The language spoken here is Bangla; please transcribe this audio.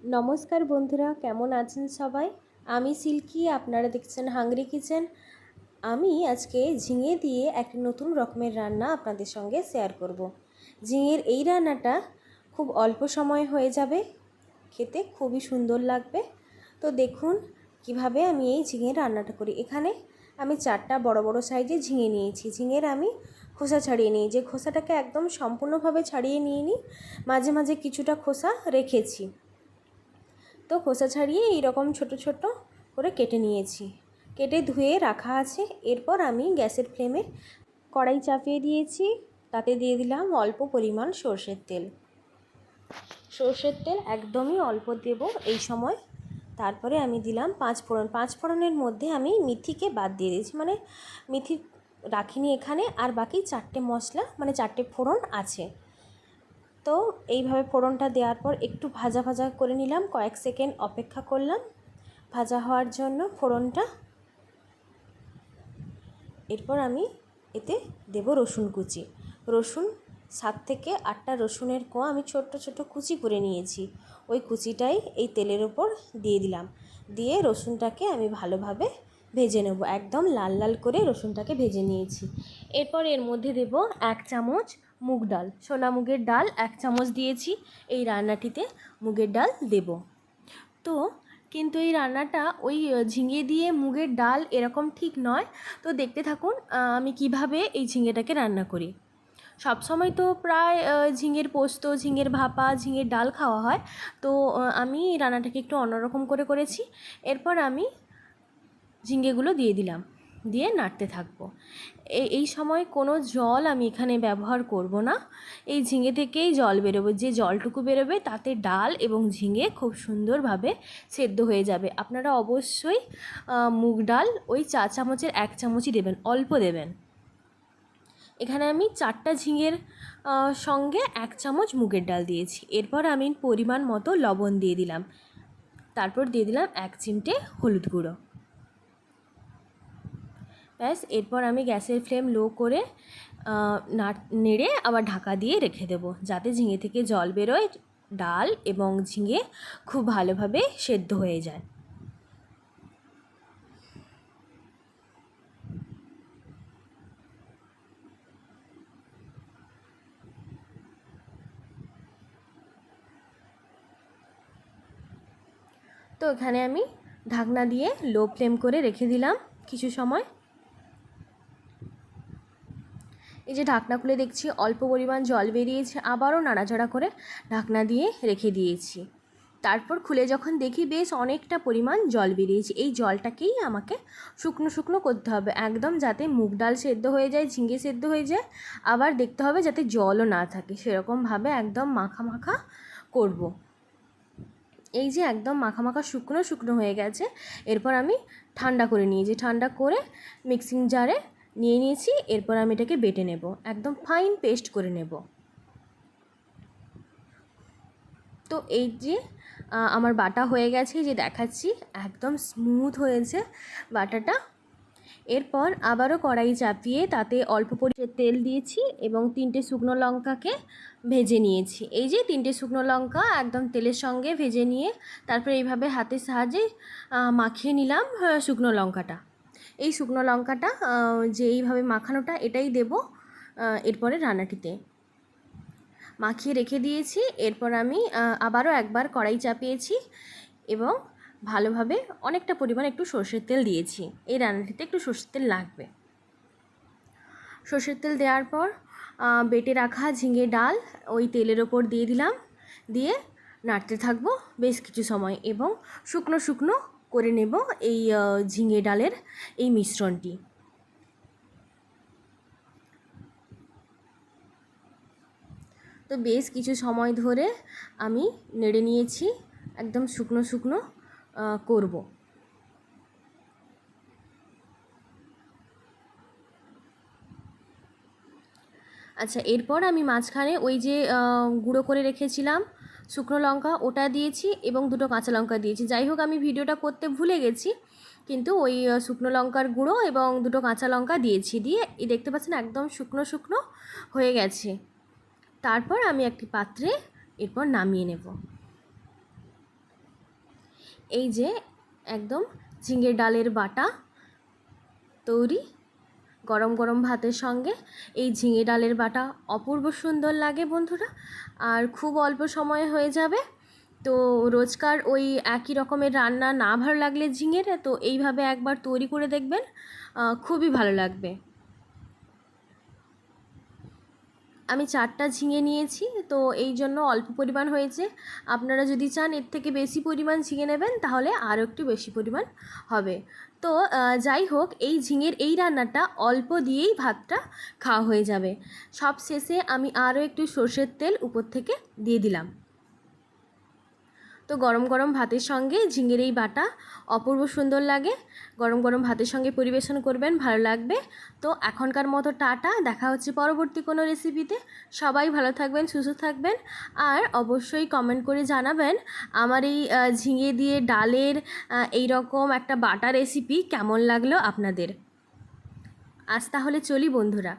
নমস্কার বন্ধুরা, কেমন আছেন সবাই? আমি সিল্কি, আপনারা দেখছেন হাংরি কিচেন। আমি আজকে ঝিঙে দিয়ে এক নতুন রকমের রান্না আপনাদের সঙ্গে শেয়ার করব। ঝিঙের এই রান্নাটা খুব অল্প সময় হয়ে যাবে, খেতে খুবই সুন্দর লাগবে। তো দেখুন কীভাবে আমি এই ঝিঙের রান্নাটা করি। এখানে আমি চারটা বড় বড় সাইজে ঝিঙে নিয়েছি। ঝিঙের আমি খোসা ছাড়িয়ে নিই। যে খোসাটাকে একদম সম্পূর্ণভাবে ছাড়িয়ে নিয়ে নিই মাঝে মাঝে কিছুটা খোসা রেখেছি। তো খোসা ছাড়িয়ে এইরকম ছোট ছোট করে কেটে নিয়েছি। কেটে ধুয়ে রাখা আছে। এরপর আমি গ্যাসের ফ্লেমে কড়াই চাপিয়ে দিয়েছি। তাতে দিয়ে দিলাম অল্প পরিমাণ সর্ষের তেল। সর্ষের তেল একদমই অল্প দেব এই সময়। তারপরে আমি দিলাম পাঁচ ফোড়ন। পাঁচ ফোড়নের মধ্যে আমি মিথিকে বাদ দিয়ে দিয়েছি। মানে মিথি রাখিনি এখানে। আর বাকি চারটে মশলা মানে চারটে ফোড়ন আছে। তো এইভাবে ফোড়নটা দেওয়ার পর একটু ভাজা ভাজা করে নিলাম, কয়েক সেকেন্ড অপেক্ষা করলাম। ভাজা হওয়ার জন্য ফোড়নটা। এরপর আমি এতে দেব রসুন কুচি। রসুন সাত থেকে আটটা রসুনের কোয়া আমি ছোট্ট ছোট কুচি করে নিয়েছি। ওই কুচিটাই এই তেলের ওপর দিয়ে দিলাম। দিয়ে রসুনটাকে আমি ভালোভাবে ভেজে নেব। একদম লাল লাল করে রসুনটাকে ভেজে নিয়েছি। এরপর এর মধ্যে দেব এক চামচ মুগ ডাল সোনা মুগের ডাল এক চামচ দিয়েছি, এই রান্নাটিতে মুগের ডাল দেব। তো কিন্তু এই রান্নাটা ওই ঝিঙে দিয়ে মুগের ডাল এরকম ঠিক নয়। তো দেখতে থাকুন আমি কীভাবে এই ঝিঙেটাকে রান্না করি। সবসময় তো প্রায় ঝিঙের পোস্ত, ঝিঙের ভাপা, ঝিঙের ডাল খাওয়া হয়। তো আমি রান্নাটাকে একটু অন্যরকম করে করেছি। এরপর আমি ঝিঙ্গেগুলো দিয়ে দিলাম। দিয়ে নাড়তে থাকব। এই সময় কোনো জল আমি এখানে ব্যবহার করব না। এই ঝিঙে থেকেই জল বেরোবে। যে জলটুকু বেরোবে তাতে ডাল এবং ঝিঙে খুব সুন্দরভাবে সেদ্ধ হয়ে যাবে। আপনারা অবশ্যই মুগ ডাল ওই চা চামচের এক চামচই দেবেন, অল্প দেবেন। এখানে আমি চারটা ঝিঙের সঙ্গে এক চামচ মুগের ডাল দিয়েছি। এরপর আমি পরিমাণ মতো লবণ দিয়ে দিলাম। তারপর দিয়ে দিলাম এক চিমটে হলুদ গুঁড়ো। ব্যাস, এরপর আমি গ্যাসের ফ্লেম লো করে নেড়ে আবার ঢাকা দিয়ে রেখে দেবো, যাতে ঝিঙে থেকে জল বেরোয়, ডাল এবং ঝিঙে খুব ভালোভাবে সেদ্ধ হয়ে যায়। তো এখানে আমি ঢাকনা দিয়ে লো ফ্লেম করে রেখে দিলাম কিছু সময় এই যে ঢাকনা খুলে দেখছি, অল্প পরিমাণ জল বেরিয়েছে, আবারও নাড়াচাড়া করে ঢাকনা দিয়ে রেখে দিয়েছি। তারপর খুলে যখন দেখি বেশ অনেকটা পরিমাণ জল বেরিয়েছে, এই জলটাকেই আমাকে শুকনো শুকনো করতে হবে। একদম যাতে মুগ ডাল সেদ্ধ হয়ে যায় ঝিঙ্গে সেদ্ধ হয়ে যায়, আবার দেখতে হবে যাতে জলও না থাকে। সেরকমভাবে একদম মাখা মাখা করব। এই যে একদম মাখা মাখা শুকনো শুকনো হয়ে গেছে, এরপর আমি ঠান্ডা করে নিয়েছি। ঠান্ডা করে মিক্সিং জারে নিয়ে নিয়েছি, এরপর আমি এটাকে বেটে নেব। একদম ফাইন পেস্ট করে নেব। তো এই যে আমার বাটা হয়ে গেছে যে দেখাচ্ছি, একদম স্মুথ হয়েছে বাটাটা। এরপর আবারও কড়াই চাপিয়ে তাতে অল্প পরিমাণে তেল দিয়েছি এবং তিনটে শুকনো লঙ্কাকে ভেজে নিয়েছি। এই যে তিনটে শুকনো লঙ্কা একদম তেলের সঙ্গে ভেজে নিয়ে তারপর এইভাবে হাতের সাহায্যে মাখিয়ে নিলাম শুকনো লঙ্কাটা। এই শুকনো লঙ্কাটা যে এইভাবে মাখানোটা, এটাই দেব এরপরে রান্নাটিতে। মাখিয়ে রেখে দিয়েছি, এরপর আমি আবারও একবার কড়াই চাপিয়েছি এবং ভালোভাবে অনেকটা পরিমাণ একটু সর্ষের তেল দিয়েছি। এই রান্নাটিতে একটু সর্ষের তেল লাগবে। সর্ষের তেল দেওয়ার পর বেটে রাখা ঝিঙে ডাল ওই তেলের ওপর দিয়ে দিলাম। দিয়ে নাড়তে থাকব বেশ কিছু সময় এবং শুকনো শুকনো করে নেব এই ঝিঙে ডালের এই মিশ্রণটি। তো বেশ কিছু সময় ধরে আমি নেড়ে নিয়েছি, একদম শুকনো শুকনো করব। আচ্ছা এরপর আমি মাঝখানে ওই যে গুঁড়ো করে রেখেছিলাম শুকনো লঙ্কা, ওটা দিয়েছি এবং দুটো কাঁচা লঙ্কা দিয়েছি। যাই হোক, আমি ভিডিওটা করতে ভুলে গেছি, কিন্তু ওই শুকনো লঙ্কার গুঁড়ো এবং দুটো কাঁচা লঙ্কা দিয়েছি, দিয়ে দেখতে পাচ্ছেন একদম শুকনো শুকনো হয়ে গেছে। তারপর আমি একটি পাত্রে এরপর নামিয়ে নেব। এই যে একদম ঝিঙে ডালের বাটা তৈরি গরম গরম ভাতের সঙ্গে এই ঝিঙে ডালের বাটা অপূর্ব সুন্দর লাগে বন্ধুরা। আর খুব অল্প সময়ে হয়ে যাবে। তো রোজকার ওই একই রকমের রান্না না ভালো লাগলে ঝিঙের, তো এইভাবে একবার তৈরি করে দেখবেন খুবই ভালো লাগবে। আমি চারটা ঝিঙে নিয়েছি, তো এই জন্য অল্প পরিমাণ হয়েছে। আপনারা যদি চান এর থেকে বেশি পরিমাণ ঝিঙে নেবেন, তাহলে আরও একটু বেশি পরিমাণ হবে। তো যাই হোক, এই ঝিঙের এই রান্নাটা অল্প দিয়েই ভাতটা খাওয়া হয়ে যাবে। সব শেষে আমি আরও একটু সর্ষের তেল উপর থেকে দিয়ে দিলাম। তো গরম গরম ভাতের সঙ্গে ঝিঙের এই বাটা অপূর্ব সুন্দর লাগে। গরম গরম ভাতের সঙ্গে পরিবেশন করবেন, ভালো লাগবে। তো এখনকার মতো টাটা, দেখা হচ্ছে পরবর্তী কোনো রেসিপিতে। সবাই ভালো থাকবেন, সুস্থ থাকবেন। আর অবশ্যই কমেন্ট করে জানাবেন আমার এই ঝিঙে দিয়ে ডালের এই রকম একটা বাটা রেসিপি কেমন লাগল আপনাদের। আজ তাহলে চলি বন্ধুরা।